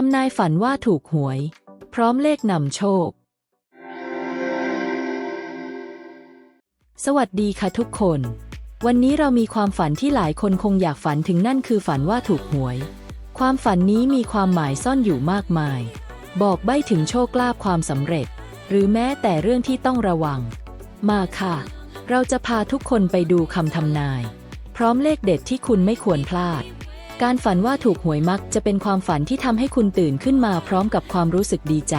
ทำนายฝันว่าถูกหวย พร้อมเลขนำโชค สวัสดีค่ะทุกคน วันนี้เรามีความฝันที่หลายคนคงอยากฝันถึงนั่นคือฝันว่าถูกหวย ความฝันนี้มีความหมายซ่อนอยู่มากมาย บอกใบ้ถึงโชคลาภความสำเร็จ หรือแม้แต่เรื่องที่ต้องระวัง มาค่ะ เราจะพาทุกคนไปดูคำทำนาย พร้อมเลขเด็ดที่คุณไม่ควรพลาด การฝันว่าถูกหวยมักจะเป็นความฝันที่ทำให้คุณตื่นขึ้นมาพร้อมกับความรู้สึกดีใจ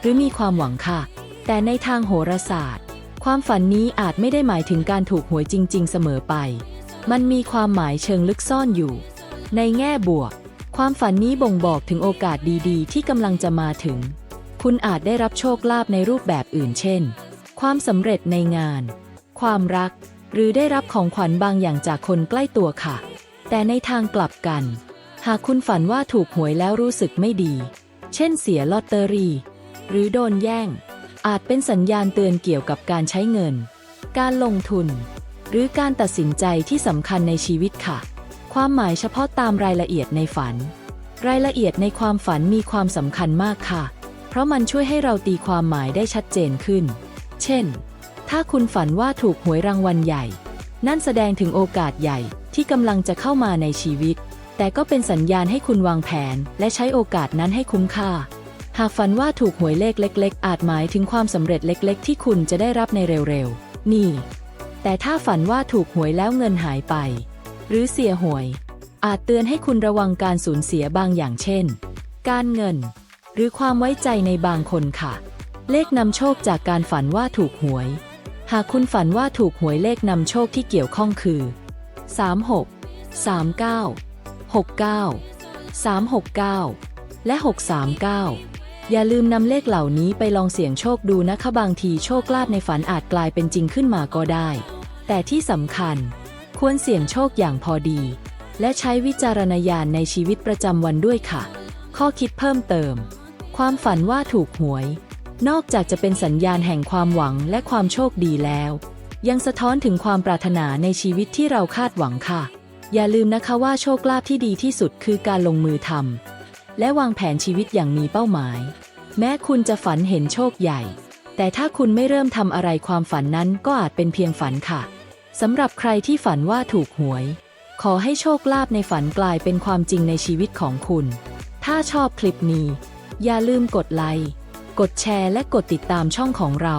หรือมีความหวังค่ะ แต่ในทางโหราศาสตร์ ความฝันนี้อาจไม่ได้หมายถึงการถูกหวยจริง ๆ เสมอไป มันมีความหมายเชิงลึกซ่อนอยู่ ในแง่บวก ความฝันนี้บ่งบอกถึงโอกาสดีๆ ที่กำลังจะมาถึง คุณอาจได้รับโชคลาภในรูปแบบอื่น เช่น ความสำเร็จในงาน ความรัก หรือได้รับของขวัญบางอย่างจากคนใกล้ตัวค่ะ แต่ในทางกลับกัน หากคุณฝันว่าถูกหวยแล้วรู้สึกไม่ดี เช่นเสียลอตเตอรี่ หรือโดนแย่ง อาจเป็นสัญญาณเตือนเกี่ยวกับการใช้เงิน การลงทุน หรือการตัดสินใจที่สำคัญในชีวิตค่ะ ความหมายเฉพาะตามรายละเอียดในฝัน รายละเอียดในความฝันมีความสำคัญมากค่ะ เพราะมันช่วยให้เราตีความหมายได้ชัดเจนขึ้น เช่น ถ้าคุณฝันว่าถูกหวยรางวัลใหญ่ นั่นแสดงถึงโอกาสใหญ่ ที่กำลังจะเข้ามาในชีวิต แต่ก็เป็นสัญญาณให้คุณวางแผน และใช้โอกาสนั้นให้คุ้มค่า หากฝันว่าถูกหวยเลขเล็ก ๆ อาจหมายถึงความสำเร็จเล็ก ๆ ที่คุณจะได้รับในเร็วๆ นี่ แต่ถ้าฝันว่าถูกหวยแล้วเงินหายไป หรือเสียหวย อาจเตือนให้คุณระวังการสูญเสียบางอย่างเช่น การเงิน หรือความไว้ใจในบางคนค่ะ เลขนำโชคจากการฝันว่าถูกหวย หากคุณฝันว่าถูกหวยเลขนำโชคที่เกี่ยวข้องคือ 36 39 69 369 และ 639 อย่าลืมนำเลขเหล่านี้ไปลองเสี่ยงโชคดูนะคะบางทีโชคลาภในฝันอาจกลายเป็นจริงขึ้นมาก็ได้ แต่ที่สำคัญ ควรเสี่ยงโชคอย่างพอดี และใช้วิจารณญาณในชีวิตประจำวันด้วยค่ะ ข้อคิดเพิ่มเติม ความฝันว่าถูกหวย นอกจากจะเป็นสัญญาณแห่งความหวังและความโชคดีแล้ว ยังสะท้อนถึงความปรารถนาในชีวิตที่เราคาดหวังค่ะ อย่าลืมนะคะว่าโชคลาภที่ดีที่สุดคือการลงมือทำและวางแผนชีวิตอย่างมีเป้าหมาย แม้คุณจะฝันเห็นโชคใหญ่ แต่ถ้าคุณไม่เริ่มทำอะไรความฝันนั้นก็อาจเป็นเพียงฝันค่ะสำหรับใครที่ฝันว่าถูกหวย ขอให้โชคลาภในฝันกลายเป็นความจริงในชีวิตของคุณ ถ้าชอบคลิปนี้ อย่าลืมกดไลค์ กดแชร์และกดติดตามช่องของเรา